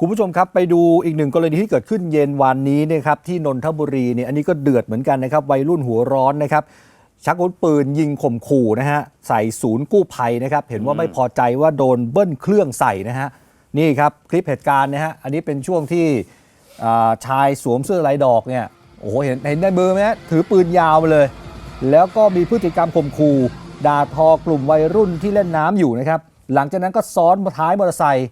คุณผู้ชมครับไปดูอีกหนึ่งกรณีที่เกิดขึ้นเย็นวันนี้นะครับที่นนทบุรีเนี่ยอันนี้ก็เดือดเหมือนกันนะครับวัยรุ่นหัวร้อนนะครับชักอาวุธปืนยิงข่มขู่นะฮะใส่ศูนย์กู้ภัยนะครับเห็นว่าไม่พอใจว่าโดนเบิ้ลเครื่องใส่นะฮะนี่ครับคลิปเหตุการณ์นะฮะอันนี้เป็นช่วงที่อ่าชายสวมเสื้อลายดอกเนี่ยโอ้โหเห็นเห็นในมือไหมฮะถือปืนยาวมาเลย แล้วก็มีพฤติกรรมข่มขู่ด่าทอกลุ่มวัยรุ่นที่เล่นน้ำอยู่นะครับหลังจากนั้นก็ซ้อนท้ายมอเตอร์ไซค์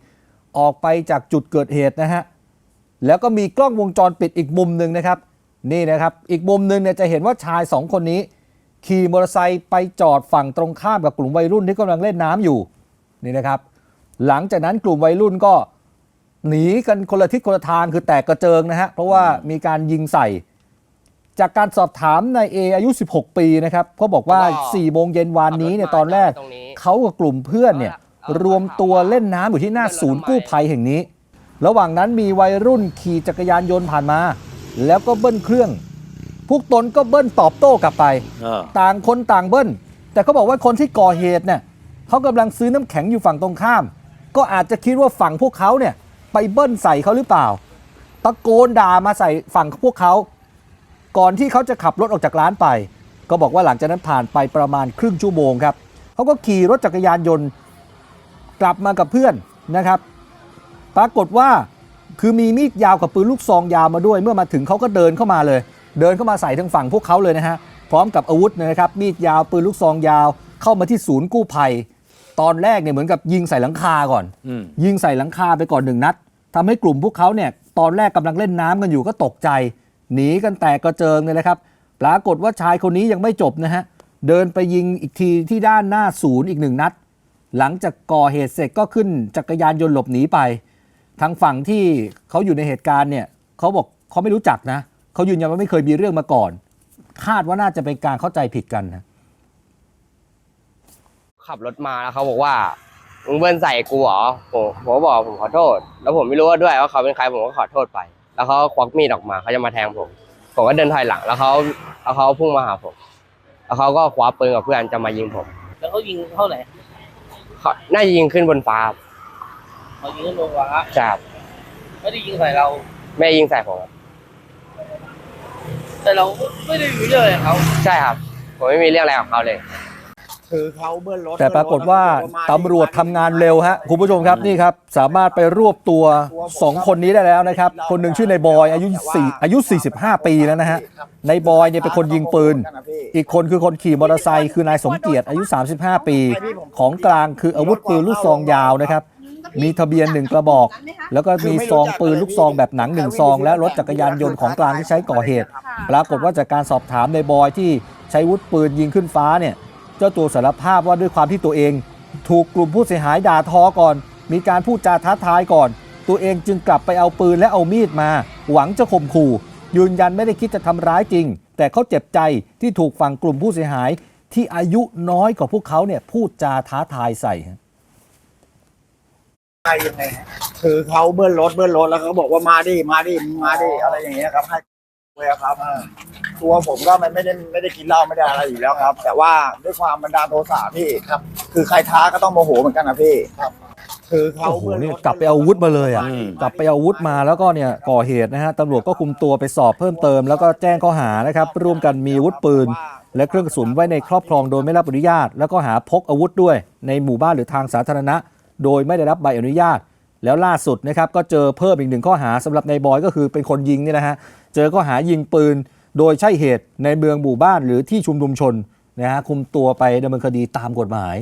ออกไปจากจุดเกิดเหตุนะฮะแล้วก็มีกล้องวงจรปิดอีกมุมหนึ่งนะครับ นี่นะครับ อีกมุมหนึ่งเนี่ยจะเห็นว่าชายสองคนนี้ ขี่มอเตอร์ไซค์ไปจอดฝั่งตรงข้ามกับกลุ่มวัยรุ่นที่กำลังเล่นน้ำอยู่นี่นะครับ หลังจากนั้นกลุ่มวัยรุ่นก็หนีกันคนละทิศคนละทางคือแตกกระเจิงนะฮะเพราะว่ามีการยิงใส่ จากการสอบถามนายเออายุ 16 ปีนะครับเขาบอกว่า4โมงเย็นวานนี้เนี่ยตอนแรกตรงนี้เขากับกลุ่มเพื่อนเนี่ย รวมตัวเล่นน้ำอยู่ที่หน้าศูนย์กู้ภัยแห่งนี้ ระหว่างนั้นมีวัยรุ่นขี่จักรยานยนต์ผ่านมา แล้วก็เบิ้ลเครื่อง พวกตนก็เบิ้ลตอบโต้กลับไปต่างคนต่างเบิ้ล แต่เขาบอกว่าคนที่ก่อเหตุเนี่ยเขากำลังซื้อน้ำแข็งอยู่ฝั่งตรงข้าม ก็อาจจะคิดว่าฝั่งพวกเขาเนี่ยไปเบิ้ลใส่เขาหรือเปล่า ตะโกนด่ามาใส่ฝั่งพวกเขา ก่อนที่เขาจะขับรถออกจากร้านไป ก็บอกว่าหลังจากนั้นผ่านไปประมาณครึ่งชั่วโมงครับเขาก็ขี่รถจักรยานยนต์ กลับมากับเพื่อนนะครับ ปรากฏว่าคือมีมีดยาวกับปืนลูกซองยาวมาด้วย เมื่อมาถึงเขาก็เดินเข้ามาเลย เดินเข้ามาใส่ทางฝั่งพวกเขาเลยนะฮะพร้อมกับอาวุธนะครับ มีดยาวปืนลูกซองยาว เข้ามาที่ศูนย์กู้ภัย ตอนแรกเนี่ยเหมือนกับยิงใส่หลังคาก่อน ยิงใส่หลังคาไปก่อนหนึ่งนัดทำให้กลุ่มพวกเขาเนี่ยตอนแรกกำลังเล่นน้ำกันอยู่ก็ตกใจ หนีกันแตกกระเจิงเลยนะครับ ปรากฏว่าชายคนนี้ยังไม่จบนะฮะเดินไปยิงอีกทีที่ด้านหน้าศูนย์อีกหนึ่งนัด หลังจากก่อเหตุเสร็จก็ขึ้นจักรยานยนต์หลบหนีไป ทางฝั่งที่เขาอยู่ในเหตุการณ์เนี่ยเขาบอกเขาไม่รู้จักนะเขายืนยันว่าไม่เคยมีเรื่องมาก่อน คาดว่าน่าจะเป็นการเข้าใจผิดกันนะขับรถมาแล้วเขาบอกว่ามึงเบิ้ลใส่กูเหรอผมผมก็บอกผมขอโทษ แล้วผมไม่รู้ว่าด้วยว่าเขาเป็นใครผมก็ขอโทษไป แล้วเขาควักมีดออกมาเขาจะมาแทงผม ผมก็เดินถอยหลังแล้วเขาแล้วเขาพุ่งมาหาผม แล้วเขาก็คว้าปืนกับเพื่อนจะมายิงผม แล้วเขายิงเท่าไหร่ เขาน่าจะยิงขึ้นบนฟ้าครับเขายิงขึ้นลงฟ้าใช่ครับไม่ได้ยิงใส่เรา ไม่ได้ยิงใส่ผมครับแต่เราไม่ได้มีเรื่องอะไรกับเขาใช่ครับ ผมไม่มีเรื่องอะไรกับเขาเลย คือเขาเบิ้ลรถแต่ปรากฏว่าตำรวจทำงานเร็วฮะคุณผู้ชมครับนี่ครับ สามารถไปรวบตัว 2 คนนี้ได้แล้วนะครับ คนหนึ่งชื่อนายบอยอายุ4อายุ 45 ปีแล้วนะฮะนายบอยเนี่ยเป็นคนยิงปืน อีกคนคือคนขี่มอเตอร์ไซค์คือนายสมเกียรติอายุ 35 ปี ของกลางคืออาวุธปืนลูกซองยาวนะครับมีทะเบียนหนึ่งกระบอก แล้วก็มีซองปืนลูกซองแบบหนังหนึ่งซอง และรถจักรยานยนต์ของกลางที่ใช้ก่อเหตุ ปรากฏว่าจากการสอบถามในบอยที่ใช้อาวุธปืนยิงขึ้นฟ้าเนี่ย เจ้าตัวสารภาพว่าด้วยความที่ตัวเอง ถูกกลุ่มผู้เสียหายด่าทอก่อน มีการพูดจาท้าทายก่อน ตัวเองจึงกลับไปเอาปืนและเอามีดมา หวังจะข่มขู่ ยืนยันไม่ได้คิดจะทำร้ายจริง แต่เขาเจ็บใจที่ถูกฝั่งกลุ่มผู้เสียหาย ที่อายุน้อยกว่าพวกเขาเนี่ยพูดจาท้าทายใส่ฮะไปยังไงคือเขาเบิ้ลรถเบิ้ลรถแล้วเขาบอกว่ามาดิมาดิมาดิอะไรอย่างเงี้ยครับให้เลยครับ ตัวผมก็ไม่ไม่ได้ไม่ได้กินเหล้าไม่ได้อะไรอยู่แล้วครับ แต่ว่าด้วยความบันดาลโทสะพี่ครับ คือใครท้าก็ต้องโมโหเหมือนกันนะพี่ครับ คือเขาโอ้โหเบิ้ลนี่รถกลับไปเอาอาวุธมาเลยอะกลับไปเอาอาวุธมาแล้วก็เนี่ยก่อเหตุนะฮะตำรวจก็คุมตัวไปสอบเพิ่มเติม แล้วก็แจ้งข้อหานะครับร่วมกันมีอาวุธปืน และเครื่องกระสุนไว้ในครอบครองโดยไม่รับอนุญาต แล้วก็หาพกอาวุธด้วย ในหมู่บ้านหรือทางสาธารณะ โดยไม่ได้รับใบอนุญาต แล้วล่าสุดนะครับก็เจอเพิ่มอีกหนึ่งข้อหาสำหรับนายบอยก็คือเป็นคนยิงเนี่ยนะฮะเจอข้อหายิงปืน โดยใช่เหตุในเมืองหมู่บ้านหรือที่ชุมนุมชนนะฮะคุมตัวไปดำเนินคดีตามกฎหมาย